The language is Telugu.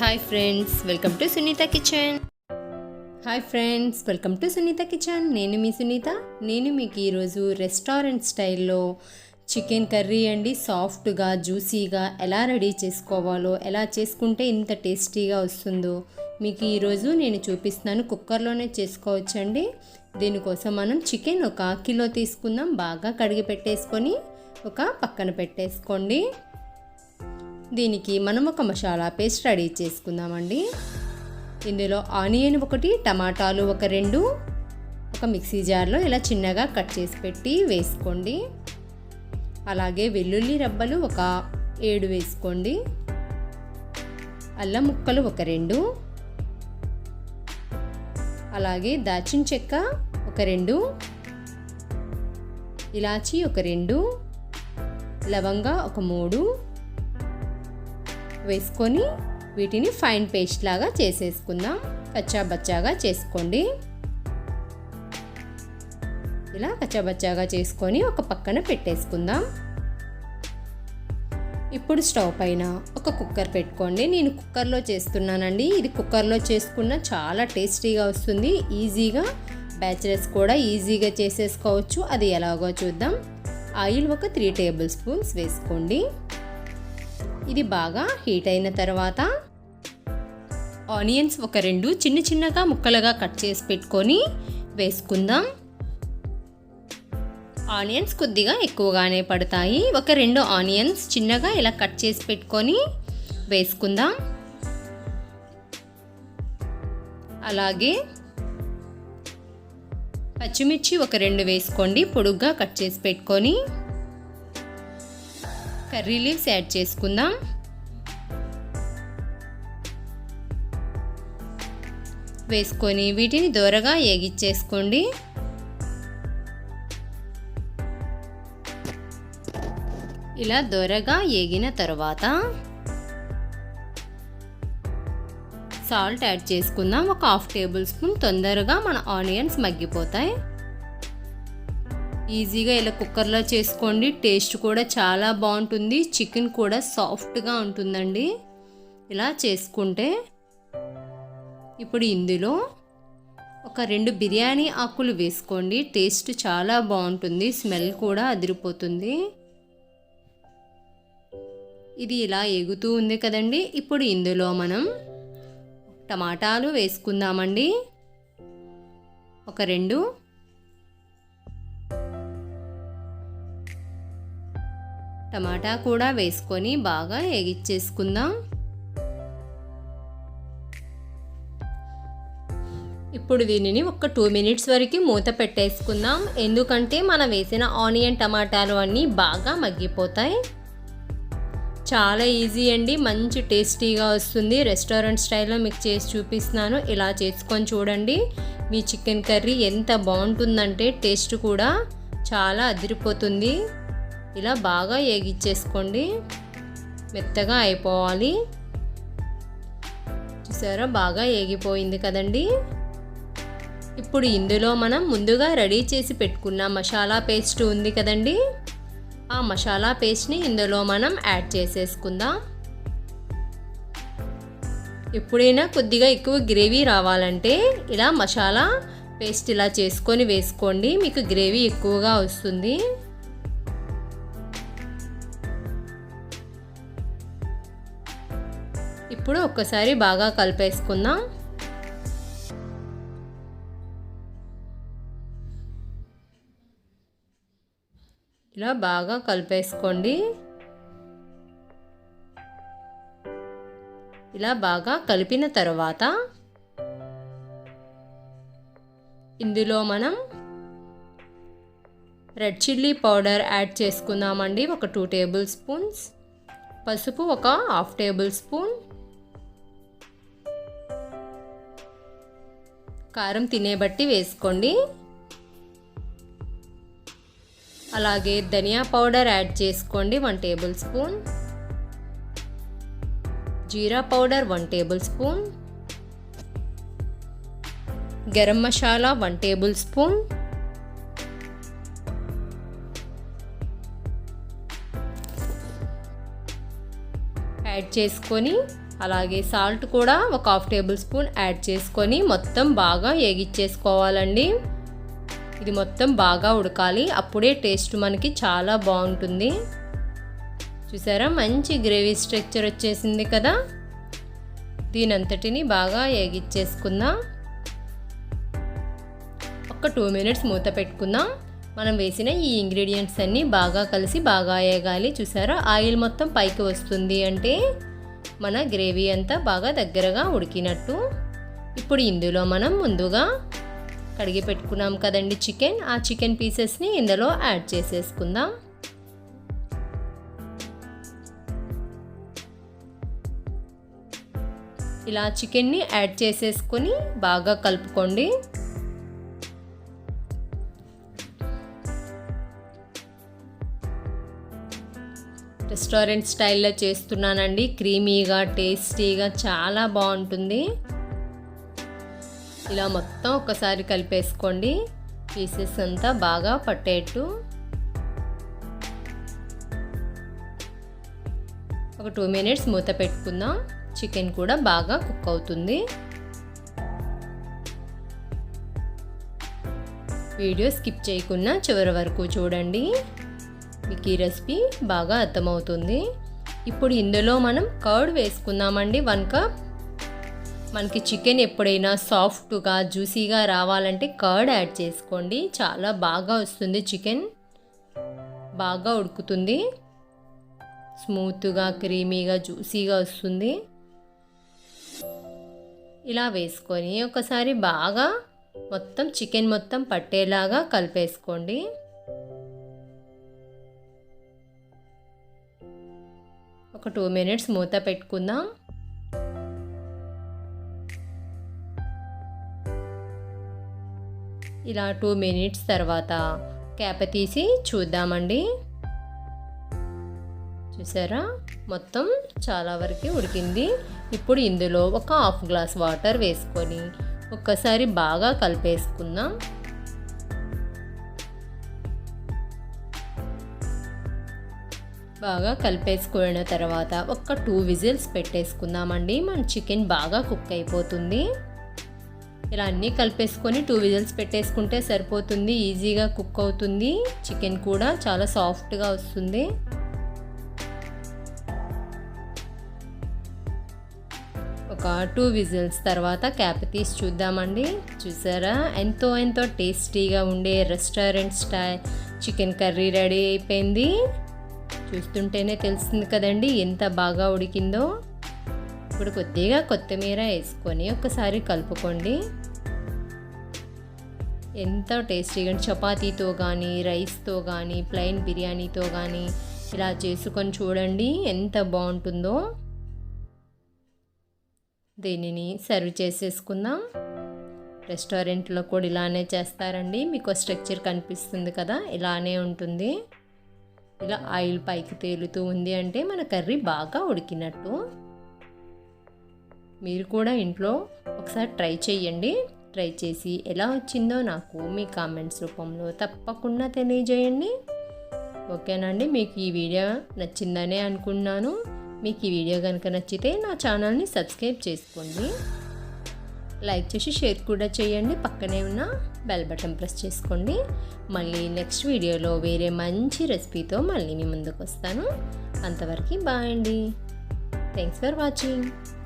Hi friends welcome to Sunitha kitchen hi friends welcome to Sunitha kitchen నేను మీ సునీత నేను మీకు ఈరోజు రెస్టారెంట్ స్టైల్లో చికెన్ కర్రీ అండి. సాఫ్ట్గా జ్యూసీగా ఎలా రెడీ చేసుకోవాలో ఎలా చేసుకుంటే ఇంత టేస్టీగా వస్తుందో మీకు ఈరోజు నేను చూపిస్తున్నాను. కుక్కర్లోనే చేసుకోవచ్చండి. దీనికోసం మనం చికెన్ ఒక కిలో తీసుకుందాం. బాగా కడిగి పెట్టేసుకొని ఒక పక్కన పెట్టేసుకోండి. దీనికి మనం ఒక మసాలా పేస్ట్ రెడీ చేసుకుందామండి. ఇందులో ఆనియన్ ఒకటి టమాటాలు ఒక రెండు ఒక మిక్సీ జార్లో ఇలా చిన్నగా కట్ చేసి పెట్టి వేసుకోండి. అలాగే వెల్లుల్లి రబ్బలు ఒక ఏడు వేసుకోండి. అల్లం ముక్కలు ఒక రెండు. అలాగే దాచిన చెక్క ఒక రెండు. ఇలాచి ఒక రెండు. లవంగా ఒక మూడు. వేసుకొని వీటిని ఫైన్ పేస్ట్ లాగా చేసేసుకుందాం. కచ్చాబచ్చాగా చేసుకోండి. ఇలా కచ్చాబచ్చాగా చేసుకొని ఒక పక్కన పెట్టేసుకుందాం. ఇప్పుడు స్టవ్ పైన ఒక కుక్కర్ పెట్టుకోండి. నేను కుక్కర్లో చేస్తున్నానండి. ఇది కుక్కర్లో చేసుకున్న చాలా టేస్టీగా వస్తుంది. ఈజీగా బ్యాచిలర్స్ కూడా ఈజీగా చేసేసుకోవచ్చు. అది ఎలాగో చూద్దాం. ఆయిల్ ఒక త్రీ టేబుల్ స్పూన్స్ వేసుకోండి. ఇది బాగా హీట్ అయిన తర్వాత ఆనియన్స్ ఒక రెండు చిన్న చిన్నగా ముక్కలుగా కట్ చేసి పెట్టుకొని వేసుకుందాం. ఆనియన్స్ కొద్దిగా ఎక్కువగానే పడతాయి. ఒక రెండు ఆనియన్స్ చిన్నగా ఇలా కట్ చేసి పెట్టుకొని వేసుకుందాం. అలాగే పచ్చిమిర్చి ఒక రెండు వేసుకోండి పొడుగ్గా కట్ చేసి పెట్టుకొని. కర్రీ లీవ్స్ యాడ్ చేసుకుందాం. వేసుకొని వీటిని దూరగా ఏగిచ్చేసుకోండి. ఇలా దొరగా ఏగిన తర్వాత సాల్ట్ యాడ్ చేసుకుందాం. ఒక హాఫ్ టేబుల్ స్పూన్. తొందరగా మన ఆనియన్స్ మగ్గిపోతాయి. ఈజీగా ఇలా కుక్కర్లో చేసుకోండి. టేస్ట్ కూడా చాలా బాగుంటుంది. చికెన్ కూడా సాఫ్ట్గా ఉంటుందండి. ఇలా చేసుకుంటే ఇప్పుడు ఇందులో ఒక రెండు బిర్యానీ ఆకులు వేసుకోండి. టేస్ట్ చాలా బాగుంటుంది. స్మెల్ కూడా అదిరిపోతుంది. ఇది ఇలా ఎగుతూ ఉంది కదండి. ఇప్పుడు ఇందులో మనం టమాటాలు వేసుకుందామండి. ఒక రెండు టమాటా కూడా వేసుకొని బాగా వేగిచ్చేసుకుందాం ఇప్పుడు దీనిని ఒక టూ మినిట్స్ వరకు మూత పెట్టేసుకుందాం. ఎందుకంటే మనం వేసిన ఆనియన్ టమాటాలు అన్నీ బాగా మగ్గిపోతాయి. చాలా ఈజీ అండి మంచి టేస్టీగా వస్తుంది. రెస్టారెంట్ స్టైల్లో మీకు చేసి చూపిస్తున్నాను. ఇలా చేసుకొని చూడండి. మీ చికెన్ కర్రీ ఎంత బాగుంటుందంటే టేస్ట్ కూడా చాలా అదిరిపోతుంది. ఇలా బాగా ఏగిచ్చేసుకోండి. మెత్తగా అయిపోవాలి. చూసారా? బాగా ఏగిపోయింది కదండి. ఇప్పుడు ఇందులో మనం ముందుగా రెడీ చేసి పెట్టుకున్న మసాలా పేస్ట్ ఉంది కదండి. ఆ మసాలా పేస్ట్ని ఇందులో మనం యాడ్ చేసేసుకుందాం. ఎప్పుడైనా కొద్దిగా ఎక్కువ గ్రేవీ రావాలంటే ఇలా మసాలా పేస్ట్ ఇలా చేసుకొని వేసుకోండి. మీకు గ్రేవీ ఎక్కువగా వస్తుంది. ఇప్పుడు ఒక్కసారి బాగా కలిపేసుకుందాం. ఇలా బాగా కలిపేసుకోండి. ఇలా బాగా కలిపిన తర్వాత ఇందులో మనం రెడ్ చిల్లీ పౌడర్ యాడ్ చేసుకుందామండి. ఒక టూ టేబుల్ స్పూన్స్. పసుపు ఒక హాఫ్ టేబుల్ స్పూన్. కారం తినే బట్టి వేసుకోండి. అలాగే ధనియా పౌడర్ యాడ్ చేసుకోండి one tablespoon. Jeera powder one tablespoon. Garam masala one tablespoon. Add చేసుకొని అలాగే సాల్ట్ కూడా ఒక హాఫ్ టేబుల్ స్పూన్ యాడ్ చేసుకొని మొత్తం బాగా ఏగిచ్చేసుకోవాలండి. ఇది మొత్తం బాగా ఉడకాలి. అప్పుడే టేస్ట్ మనకి చాలా బాగుంటుంది. చూసారా? మంచి గ్రేవీ స్ట్రక్చర్ వచ్చేసింది కదా? దీనంతటిని బాగా ఏగిచ్చేసుకుందాం. ఒక టూ మినిట్స్ మూత పెట్టుకుందాం. మనం వేసిన ఈ ఇంగ్రీడియంట్స్ అన్నీ బాగా కలిసి బాగా వేగాలి చూసారా? ఆయిల్ మొత్తం పైకి వస్తుంది అంటే మన గ్రేవీ అంతా బాగా దగ్గరగా ఉడికినట్టు. ఇప్పుడు ఇందులో మనం ముందుగా కడిగి పెట్టుకున్నాం కదండి చికెన్. ఆ చికెన్ పీసెస్ని ఇందులో యాడ్ చేసేసుకుందాం. ఇలా చికెన్ని యాడ్ చేసేసుకొని బాగా కలుపుకోండి. రెస్టారెంట్ స్టైల్లో చేస్తున్నానండి. క్రీమీగా టేస్టీగా చాలా బాగుంటుంది. ఇలా మొత్తం ఒకసారి కలిపేసుకోండి. పీసెస్ అంతా బాగా పట్టేట్టు. ఒక టూ మినిట్స్ మూత పెట్టుకుందాం. చికెన్ కూడా బాగా కుక్ అవుతుంది. వీడియో స్కిప్ చేయకుండా చివరి వరకు చూడండి. మీకు ఈ రెసిపీ బాగా అర్థమవుతుంది. ఇప్పుడు ఇందులో మనం కర్డ్ వేసుకుందామండి. One cup. మనకి చికెన్ ఎప్పుడైనా సాఫ్ట్గా జ్యూసీగా రావాలంటే కర్డ్ యాడ్ చేసుకోండి. చాలా బాగా వస్తుంది చికెన్. బాగా ఉడుకుతుంది. స్మూత్గా క్రీమీగా జ్యూసీగా వస్తుంది. ఇలా వేసుకొని ఒకసారి బాగా మొత్తం చికెన్ మొత్తం పట్టేలాగా కలిపేసుకోండి. ఒక టూ మినిట్స్ మూత పెట్టుకుందాం. ఇలా టూ మినిట్స్ తర్వాత క్యాప తీసి చూద్దామండి. చూసారా? మొత్తం చాలా వరకు ఉడికింది. ఇప్పుడు ఇందులో ఒక హాఫ్ గ్లాస్ వాటర్ వేసుకొని ఒక్కసారి బాగా కలిపేసుకుందాం. బాగా కలిపేసుకున్న తర్వాత ఒక టూ విజిల్స్ పెట్టేసుకుందామండి. మన చికెన్ బాగా కుక్ అయిపోతుంది. ఇలా అన్నీ కలిపేసుకొని టూ విజిల్స్ పెట్టేసుకుంటే సరిపోతుంది. ఈజీగా కుక్ అవుతుంది. చికెన్ కూడా చాలా సాఫ్ట్గా వస్తుంది. ఒక టూ విజిల్స్ తర్వాత క్యాప్ తీసి చూద్దామండి. చూసారా? ఎంతో ఎంతో టేస్టీగా ఉండే restaurant style chicken curry ready అయిపోయింది. చూస్తుంటేనే తెలుస్తుంది కదండి ఎంత బాగా ఉడికిందో. ఇప్పుడు కొద్దిగా కొత్తిమీర వేసుకొని ఒకసారి కలుపుకోండి. ఎంతో టేస్టీగా చపాతీతో కానీ రైస్తో కానీ ప్లెయిన్ బిర్యానీతో కానీ ఇలా చేసుకొని చూడండి ఎంత బాగుంటుందో. దీనిని సర్వ్ చేసేసుకుందాం. రెస్టారెంట్లో కూడా ఇలానే చేస్తారండి. మీకు స్ట్రక్చర్ కనిపిస్తుంది కదా ఇలానే ఉంటుంది. ఇలా ఆయిల్ పైకి తేలుతూ ఉంది అంటే మన కర్రీ బాగా ఉడికినట్టు. మీరు కూడా ఇంట్లో ఒకసారి ట్రై చేయండి ట్రై చేసి ఎలా వచ్చిందో నాకు మీ కామెంట్స్ రూపంలో తప్పకుండా తెలియజేయండి. ఓకేనండి మీకు ఈ వీడియో నచ్చిందనే అనుకున్నాను మీకు ఈ వీడియో కనుక నచ్చితే నా ఛానల్ని సబ్స్క్రైబ్ చేసుకోండి. లైక్ చేసి షేర్ కూడా చేయండి. పక్కనే ఉన్న బెల్ బటన్ ప్రెస్ చేసుకోండి. మళ్ళీ నెక్స్ట్ వీడియోలో వేరే మంచి రెసిపీతో మళ్ళీ మీ ముందుకు వస్తాను అంతవరకు బాయ్ అండి. Thanks for watching